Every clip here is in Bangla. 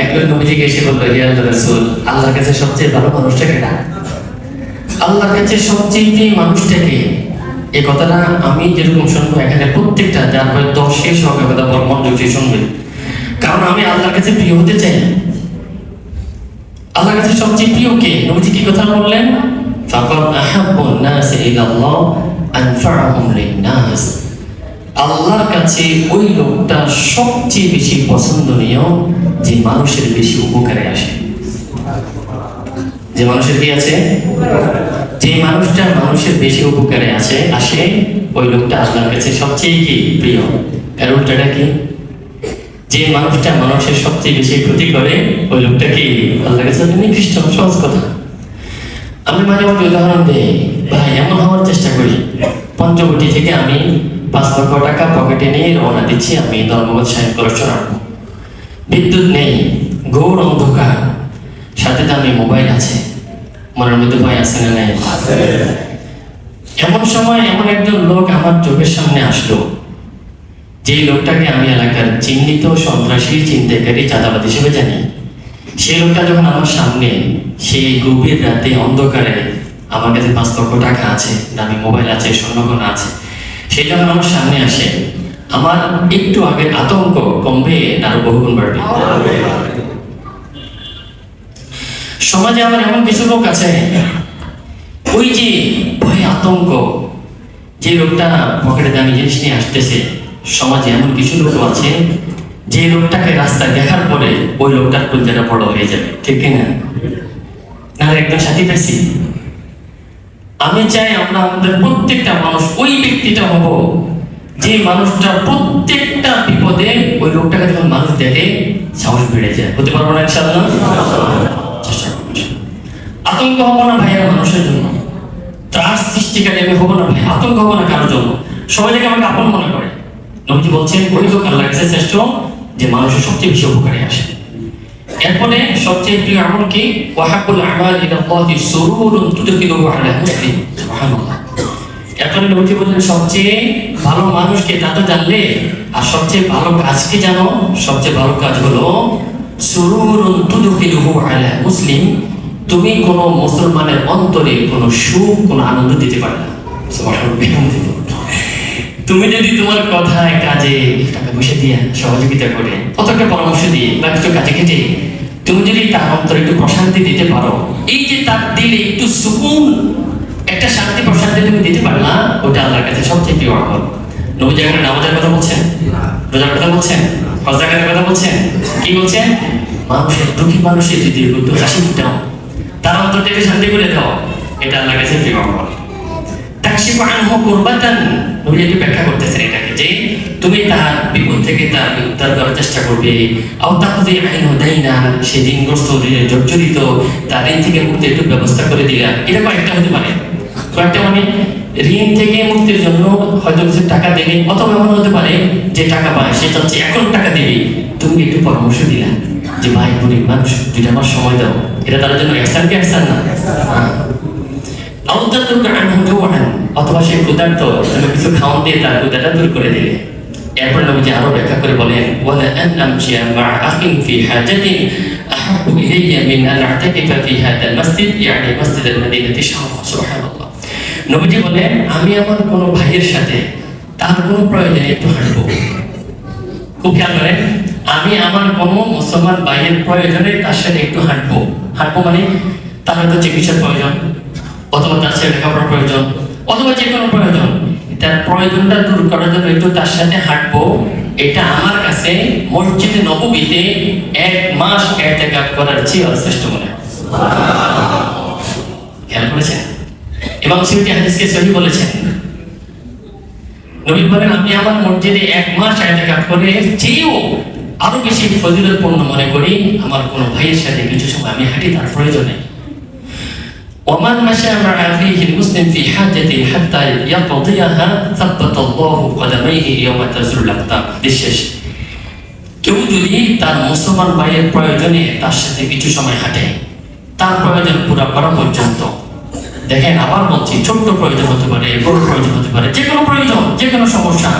একজন নবীজিকে এসে বলল, ইয়া রাসূল, আল্লাহর কাছে সবচেয়ে ভালো কেনা আল্লাহর কাছে সবচেয়ে এই কথাটা আমি যেরকম শুনব এখানে প্রত্যেকটা, যার শেষ কথা শুনবে। কারণ আমি আল্লাহর কাছে প্রিয় হতে চাই আল্লাহর কাছে সবচেয়ে প্রিয় কে? নবীজি কি কথা বললেন? ফাকাদ আহাব্বুন নাস ইলাল্লাহ লিন-নাস। আল্লাহর কাছে ওই লোকটা সবচেয়ে বেশি পছন্দনীয় যে মানুষের বেশি উপকারে আসে। যে মানুষের কি আছে? যে মানুষটা মানুষের বেশি উপকারে আছে আসে ওই লোকটা আল্লাহর কাছে সবচেয়ে কি? প্রিয়। এর উল্টাটা কি? যে মানুষটা মানুষের সবচেয়ে বেশি ক্ষতি করে, ওই লোকটা কি? আল্লাহর কাছে নিকৃষ্ট, সহজ কথা। আমি মাঝে মাঝে উদাহরণ দিই। ভাই, এমন হওয়ার চেষ্টা করি। পঞ্চবটি থেকে আমি পাঁচ লক্ষ টাকা পকেটে নিয়ে রওনা দিচ্ছি আমি ধর্মগত সাহেব রাখব বিদ্যুৎ নেই ঘোর অন্ধকার। সাথে দামি মোবাইল আছে। মনের মধ্যে ভয় আছে না নাই? এমন সময় এমন একজন লোক আমার চোখের সামনে আসলো। যে লোকটাকে আমি এলাকার চিহ্নিত সন্ত্রাসী চিন্তাকারী চাঁদাবাদ হিসেবে জানি। সেই লোকটা যখন আমার সামনে সেই গভীর রাতে অন্ধকারে আমার কাছে পাঁচ লক্ষ টাকা আছে দামি মোবাইল আছে স্বর্ণগণা আছে যখন আমার সামনে আসে, আমার একটু আগের আতঙ্ক কমবে আরও বহুগুণ বাড়বে। সমাজে আমার এমন কিছু লোক আছে, ওই যে ভয় আতঙ্ক, যে লোকটা পকেটে দামি জিনিস নিয়ে আসতেছে। সমাজে এমন কিছু লোক আছে, যে লোকটাকে রাস্তা দেখার পরে ওই লোকটার কলজাটা বড় হয়ে যাবে। ঠিক কিনা? না একদম সাথী পেয়েছি। আমি চাই আমরা আমাদের প্রত্যেকটা মানুষ ওই ব্যক্তিটা হব, যে মানুষটা প্রত্যেকটা বিপদে ওই লোকটাকে যখন মানুষ দেখে সাহস বেড়ে যায়। হতে পারব না ইনশাআল্লাহ? চেষ্টা আতঙ্ক হব না ভাইয়ের মানুষের জন্য। ত্রাস সৃষ্টিকারী আমি হব না ভাই আতঙ্ক হব না কারোর জন্য। সবাই থেকে আমাকে আপন মনে করে। নবীজি বলছেন ওই লোক আল্লাহ কাছে শ্রেষ্ঠ যে মানুষের সবচেয়ে বেশি উপকারে আসে। এরপরে সবচেয়ে প্রিয় আমল কি? ওয়াহাবুল আমাল ইলাল্লাহি সুরুরুন তুদখিলুহু আলা মুসলিম। সুবহানাল্লাহ। এরপরে নবীজি বললেন, সবচেয়ে ভালো মানুষকে তা তো জানলে, আর সবচেয়ে ভালো কাজ কি জানো, সবচেয়ে ভালো কাজ হলো সুরুরুন তুদখিলুহু আলা মুসলিম। তুমি কোন মুসলমানের অন্তরে কোনো সুখ, কোনো আনন্দ দিতে পারবে না। তুমি যদি তোমার কথায় কাজে টাকা পয়সা দিয়ে সহযোগিতা করে একটা পরামর্শ দিয়ে বা কিছু কাজে খেটে তুমি যদি তার অন্তরে একটু প্রশান্তি দিতে পারো এই যে তার দিলে একটু সুকুন একটা শান্তি প্রশান্তি তুমি দিতে পারলা ওটা আল্লাহর কাছে সবচেয়ে প্রিয় আমল। নবী জায়গায় নামাজের কথা বলছেন? রোজার কথা বলছেন? হজাকাতের কথা বলছেন? কি বলছেন? মানুষের দুঃখী মানুষের যদি একটু হাসি ফুটাও তার অন্তরটাকে শান্তি করে দাও এটা আল্লাহর কাছে প্রিয় আমল। তাকশিফ আনহু কুরবাতান নবী একটু ব্যাখ্যা করতেছেন এটাকে যে তুমি তার বিপদ থেকে তার উদ্ধার করার চেষ্টা করবে। আও তাকদি আইনু দাইনা সে ঋণগ্রস্ত ঋণে জর্জরিত, তার ঋণ থেকে মুক্তির একটু ব্যবস্থা করে দিলা। এটা কয়েকটা হতে পারে। কয়েকটা মানে ঋণ থেকে মুক্তির জন্য হয়তো কিছু টাকা দেবে, অথবা এমন হতে পারে যে টাকা পায়, সে চাচ্ছে এখন টাকা দেবে। তুমি একটু পরামর্শ দিলা যে, ভাই গরিব মানুষ, দুইটা মাস সময় দাও। এটা তার জন্য একসান কি? একসান না। হ্যাঁ। আউদাতুক আনহু জুআন অথবা সে ক্ষুধার্ত তুমি কিছু খাওয়ান দিয়ে তার ক্ষুধাটা দূর করে দিলে। এরপর নবীজি আরও ব্যাখ্যা করে বলেন, ওয়ালা মা ফি হাজাতিন আহাব্বু ইলাইয়া মিন আন আ'তাকিফা ফি মসজিদ, ইয়ানি মসজিদ আল-মদিনাতি সুবহানাল্লাহ। নবীজি বলেন, আমি আমার কোনো ভাইয়ের সাথে তার কোনো প্রয়োজনে একটু হাঁটবো। খুব খেয়াল করেন, আমি আমার কোনো মুসলমান ভাইয়ের প্রয়োজনে তার সাথে একটু হাঁটবো। হাঁটবো মানে তার হয়তো চিকিৎসার প্রয়োজন, অথবা তার সাথে লেখাপড়ার প্রয়োজন অথবা যে কোনো প্রয়োজন। তার প্রয়োজনটা দূর করার জন্য একটু তার সাথে হাঁটবো। এটা আমার কাছে মসজিদে নবমীতে এক মাস এতেকাত করার চেয়ে শ্রেষ্ঠ মনে খেয়াল করেছেন? এবং সিউটি হাদিসকে সহি বলেছেন। নবী বলেন, আমি আমার মসজিদে এক মাস করে চেয়েও আরও বেশি ফজিলতপূর্ণ মনে করি, আমার কোনো ভাইয়ের সাথে কিছু সময় আমি হাঁটি, তার প্রয়োজনে ওমান মাসে আমরা أخيه المسلم في حاجة حتى يقضيها ثبت الله قدميه يوم تزول الأقدام বিশেষ কেউ যদি তার মুসলমান ভাইয়ের প্রয়োজনে তার সাথে কিছু সময় হাঁটে তার প্রয়োজন পুরা করা পর্যন্ত দেখেন আবার বলছি ছোট্ট প্রয়োজন হতে পারে বড় প্রয়োজন হতে পারে যে কোনো প্রয়োজন যে কোনো সমস্যা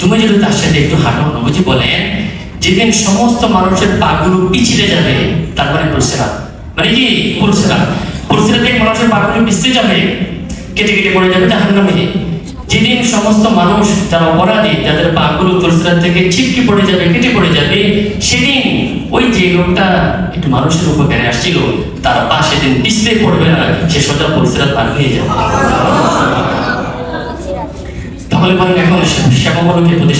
তুমি যদি তার সাথে একটু হাঁটো নবীজি বলেন যেদিন সমস্ত মানুষের পাগুলো পিছলে যাবে তার মানে পুলসেরা মানে কি পুলসেরা থেকে মানুষের পাগুলো পিছলে যাবে, কেটে কেটে পড়ে যাবে জাহান নামে যেদিন সমস্ত মানুষ যারা অপরাধী, যাদের পাগুলো পুলসেরা থেকে ছিটকে পড়ে যাবে, কেটে পড়ে যাবে, সেদিন ওই যে লোকটা একটু মানুষের উপকারে আসছিল, তার পা সেদিন পিছলে পড়বে না সে সোজা পুলসেরা পার হয়ে যাবে। তাহলে বলেন এখন সেবামূলকের প্রতিষ্ঠা